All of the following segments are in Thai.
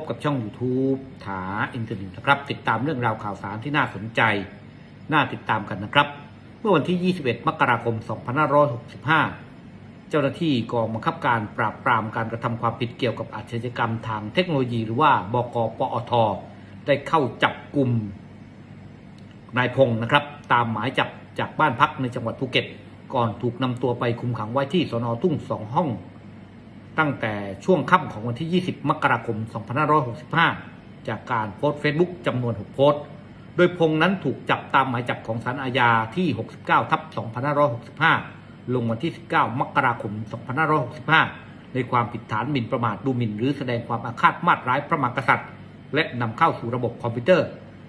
บกับช่อง YouTube ถาอินเทอร์เน็ตนะครับ ติดตามเรื่องราวข่าวสารที่น่าสนใจ น่าติดตามกันนะครับ เมื่อวันที่ 21 มกราคม 2565 เจ้าหน้าที่กองบังคับการปราบปรามการกระทำความผิดเกี่ยวกับอาชญากรรมทางเทคโนโลยีหรือว่าบกปอท ได้เข้าจับกลุ่มนายพงศ์นะครับ ตามหมายจับจากบ้านพักในจังหวัดภูเก็ต ก่อนถูกนำตัวไปคุมขังไว้ที่สนทุ่งสองห้อง ตั้งแต่ช่วงค่ำของวันที่ 20 มกราคม 2565 จากการโพสต์เฟซบุ๊กจำนวน 6 โพสต์ โดยพงษ์นั้นถูกจับตามหมายจับของศาลอาญาที่ 69 ทับ 2565 ลงวันที่ 19 มกราคม 2565 ในความผิดฐานหมิ่นประมาทดูหมิ่น หรือแสดงความอาฆาตมาตร้ายพระมหากษัตริย์ และนำเข้าสู่ระบบคอมพิวเตอร์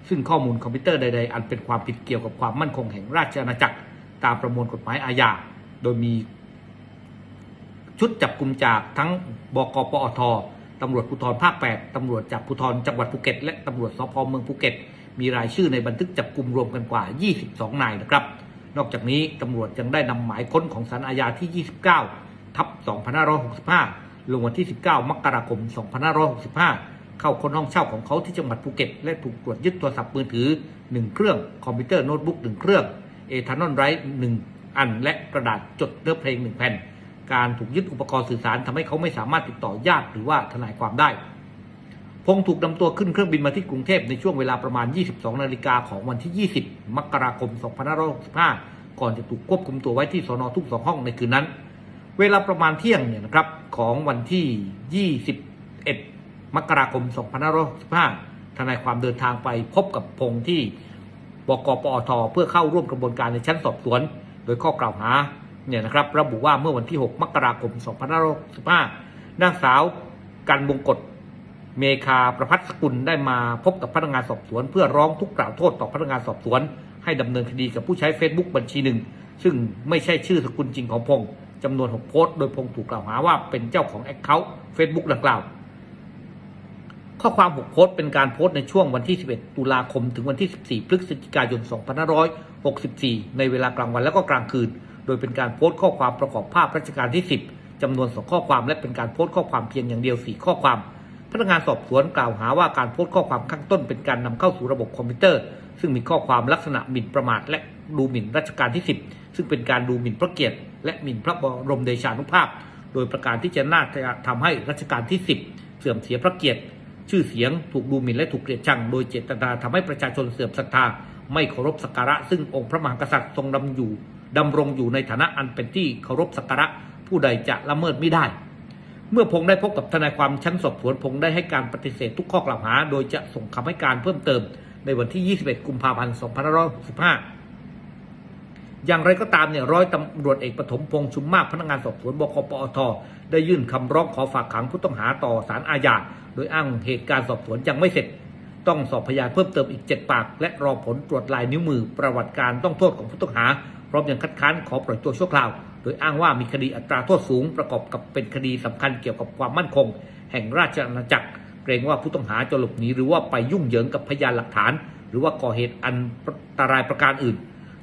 ซึ่งข้อมูลคอมพิวเตอร์ใด ๆ อันเป็นความผิดเกี่ยวกับความมั่นคงแห่งราชอาณาจักร ตามประมวลกฎหมายอาญา โดยมี ชุดจับกลุ่มจากทั้งบกปอทตำรวจภูธรภาค 8 ตำรวจจากภูธรจังหวัดภูเก็ต และตำรวจสพเมืองภูเก็ต มีรายชื่อในบันทึกจับกลุ่มรวมกันกว่า 22 นายนะครับ นอกจากนี้ตำรวจยังได้นำหมายค้นของศาลอาญาที่ 29 ทับ 2565 ลงวันที่ 19 มกราคม 2565 เข้าค้นห้องเช่าของเขาที่จังหวัดภูเก็ต และถูกตรวจยึดโทรศัพท์มือถือ 1 เครื่อง คอมพิวเตอร์โน้ตบุ๊ก 1 เครื่อง เอทานอลไรท์1อัน และกระดาษจดเนื้อเพลง 1 แผ่น การถูกยึดอุปกรณ์สื่อสารทำให้เขาไม่สามารถติดต่อญาติหรือว่าทนายความได้ พงษ์ถูกนำตัวขึ้นเครื่องบินมาที่กรุงเทพในช่วงเวลาประมาณ 22 นาฬิกาของวันที่ 20 มกราคม 2565 ก่อนจะถูกควบคุมตัวไว้ที่สอนอทุ่งสองห้องในคืนนั้น เวลาประมาณเที่ยงเนี่ยนะครับของวันที่ 21 มกราคม 2565 ทนายความเดินทางไปพบกับพงษ์ที่บกปอทเพื่อเข้าร่วมกระบวนการในชั้นสอบสวน โดยข้อกล่าวหา เนี่ยนะครับระบุว่าเมื่อวันที่ 6 มกราคม 2565นางสาวกันบงกฎเมคาประพัฒสกุลได้มาพบกับพนักงานสอบสวน เพื่อร้องทุกข์กล่าวโทษต่อพนักงานสอบสวน ให้ดำเนินคดีกับผู้ใช้ Facebook บัญชีหนึ่ง ซึ่งไม่ใช่ชื่อสกุลจริงของพงษ์จำนวน 6 โพสต์ โดยพงษ์ถูกกล่าวหาว่าเป็นเจ้าของแอคเคาท์ Facebook ดังกล่าว ข้อความ6โพสต์เป็นการโพสต์ในช่วงวันที่ 11 ตุลาคม ถึงวันที่ 14 พฤศจิกายน 2564 ในเวลากลางวันและก็กลางคืน โดยเป็นการโพสต์ข้อความประกอบภาพรัชกาลที่ 10จำนวน2ข้อความและเป็นการโพสต์ข้อความเพียงอย่างเดียว 4 ข้อความ พนักงานสอบสวนกล่าวหาว่าการโพสต์ข้อความข้างต้นเป็นการนำเข้าสู่ระบบคอมพิวเตอร์ ซึ่งมีข้อความลักษณะหมิ่นประมาทและดูหมิ่นรัชกาลที่ 10 ซึ่งเป็นการดูหมิ่นพระเกียรติ และหมิ่นพระบรมเดชานุภาพ โดยประการที่จะน่าจะทำให้รัชกาลที่ 10 เสื่อมเสียพระเกียรติ ชื่อเสียงถูกดูหมิ่นและถูกเกลียดชัง โดยเจตนาทำให้ประชาชนเสื่อมศรัทธาไม่เคารพสักการะซึ่งองค์พระมหากษัตริย์ทรงดำอยู่ ดำรงอยู่ในฐานะอันเป็นที่เคารพสักการะผู้ใดจะละเมิดไม่ได้ เมื่อพงษ์ได้พบกับทนายความชั้นสอบสวนพงษ์ได้ให้การปฏิเสธทุกข้อกล่าวหา โดยจะส่งคำให้การเพิ่มเติมในวันที่ 21 กุมภาพันธ์ 2565 อย่างไรก็ตามเนี่ยร้อยตำรวจเอกปฐมพงษ์ชุมมากพนักงานสอบสวนบกปอทได้ยื่นคำร้องขอฝากขังผู้ต้องหาต่อศาลอาญาโดยอ้างเหตุการณ์สอบสวนยังไม่เสร็จ ต้องสอบพยานเพิ่มเติมอีก 7 ปาก และรอผลตรวจลายนิ้วมือประวัติการต้องโทษของผู้ต้องหา พร้อมยังคัดค้านขอปล่อยตัวชั่วคราว โดยอ้างว่ามีคดีอัตราโทษสูงประกอบกับเป็นคดีสำคัญเกี่ยวกับความมั่นคง แห่งราชอาณาจักร เกรงว่าผู้ต้องหาจะหลบหนีหรือว่าไปยุ่งเหยิงกับพยานหลักฐาน หรือว่าก่อเหตุอันตรายประการอื่น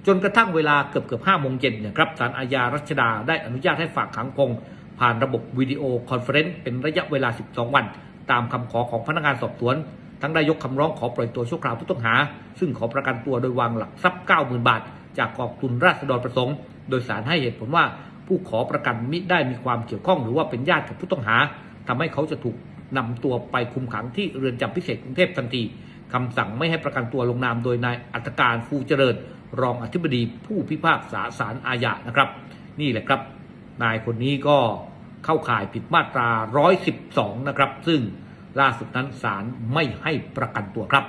จนกระทั่งเวลาเกือบเกือบห้าโมงเย็นนี่ยครับศาลอาญารัชดาได้อนุญาตให้ฝากขังพงษ์ผ่านระบบวิดีโอคอนเฟอเรนซ์เป็นระยะเวลา 12 วัน ตามคำขอของพนักงานสอบสวน ทั้งได้ยกคำร้องขอปล่อยตัวชั่วคราวผู้ต้องหา ซึ่งขอประกันตัวโดยวางหลักทรัพย์ 90,000 บาท จากกองทุนราษฎรประสงค์ โดยสารให้เหตุผลว่าผู้ขอประกันมิได้มีความเกี่ยวข้องหรือว่าเป็นญาติกับผู้ต้องหาทำให้เขาจะถูกนำตัวไปคุมขังที่เรือนจำพิเศษกรุงเทพทันทีคำสั่งไม่ให้ประกันตัวลงนามโดยนายอัตการฟูเจริญ รองอธิบดีผู้พิพากษาศาลอาญานะครับ นี่แหละครับ นายคนนี้ก็เข้าข่ายผิดมาตรา 112 นะครับ ซึ่งล่าสุดนั้นศาลไม่ให้ประกันตัวครับ